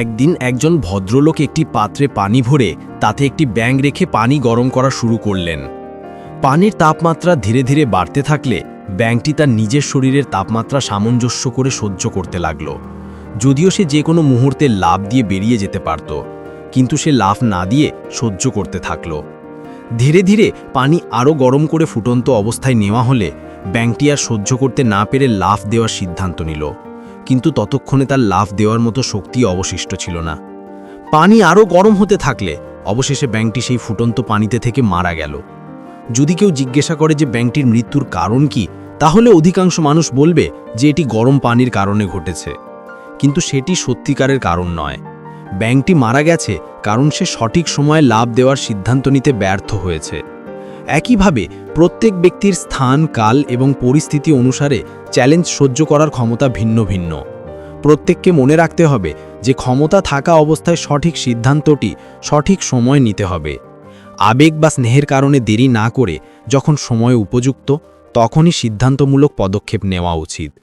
একদিন একজন ভদ্রলোক একটি পাত্রে পানি ভরে তাতে একটি ব্যাঙ রেখে পানি গরম করা শুরু করলেন। পানির তাপমাত্রা ধীরে ধীরে বাড়তে থাকলে ব্যাঙটি তার নিজের শরীরের তাপমাত্রা সামঞ্জস্য করে সহ্য করতে লাগল। যদিও সে যে কোনো মুহূর্তে লাভ দিয়ে বেরিয়ে যেতে পারত, কিন্তু সে লাফ না দিয়ে সহ্য করতে থাকল। ধীরে ধীরে পানি আরও গরম করে ফুটন্ত অবস্থায় নেওয়া হলে ব্যাংকটি আর সহ্য করতে না পেরে লাফ দেওয়ার সিদ্ধান্ত নিল। কিন্তু ততক্ষণে তার লাফ দেওয়ার মতো শক্তি অবশিষ্ট ছিল না। পানি আরও গরম হতে থাকলে অবশেষে ব্যাংকটি সেই ফুটন্ত পানিতে থেকে মারা গেল। যদি কেউ জিজ্ঞাসা করে যে ব্যাংকটির মৃত্যুর কারণ কি, তাহলে অধিকাংশ মানুষ বলবে যে এটি গরম পানির কারণে ঘটেছে। কিন্তু সেটি সত্যিকারের কারণ নয়। ব্যাংকটি মারা গেছে কারণ সে সঠিক সময়ে লাভ দেওয়ার সিদ্ধান্ত নিতে ব্যর্থ হয়েছে। একইভাবে প্রত্যেক ব্যক্তির স্থান, কাল এবং পরিস্থিতি অনুসারে চ্যালেঞ্জ সহ্য করার ক্ষমতা ভিন্ন ভিন্ন। প্রত্যেককে মনে রাখতে হবে যে ক্ষমতা থাকা অবস্থায় সঠিক সিদ্ধান্তটি সঠিক সময় নিতে হবে। আবেগ বা স্নেহের কারণে দেরি না করে যখন সময় উপযুক্ত, তখনই সিদ্ধান্তমূলক পদক্ষেপ নেওয়া উচিত।